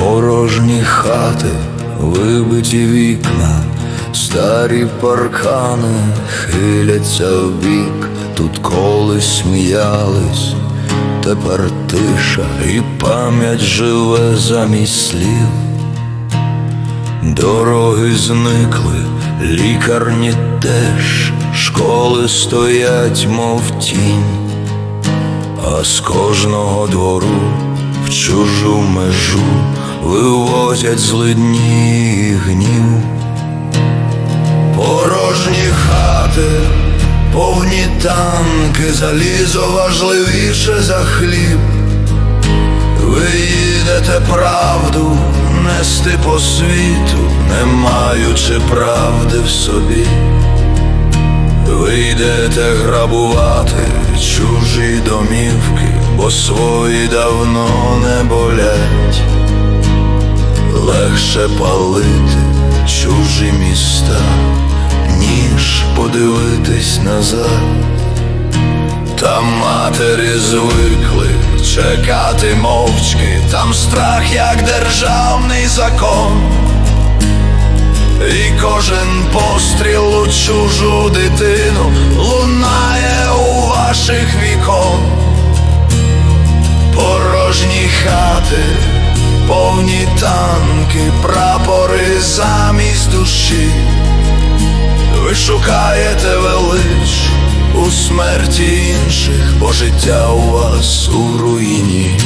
Порожні хати, вибиті вікна, старі паркани хиляться в бік, тут колись сміялись, тепер тиша і пам'ять живе замість слів. Дороги зникли, лікарні теж, школи стоять, мов тінь, а з кожного двору в чужу межу вивозять злидні гнів. Порожні хати, повні танки, залізо важливіше за хліб. Ви їдете правду нести по світу, не маючи правди в собі. Ви йдете грабувати чужі домівки, бо свої давно не болять. Легше палити чужі міста, ніж подивитись назад. Та матері звикли чекати мовчки, там страх як державний закон, і кожен постріл у чужу дитину лунає у ваших вікон, порожні хати, повні танки, прапори замість душі. Ви шукаєте велич у смерті інших, бо життя у вас у руїні.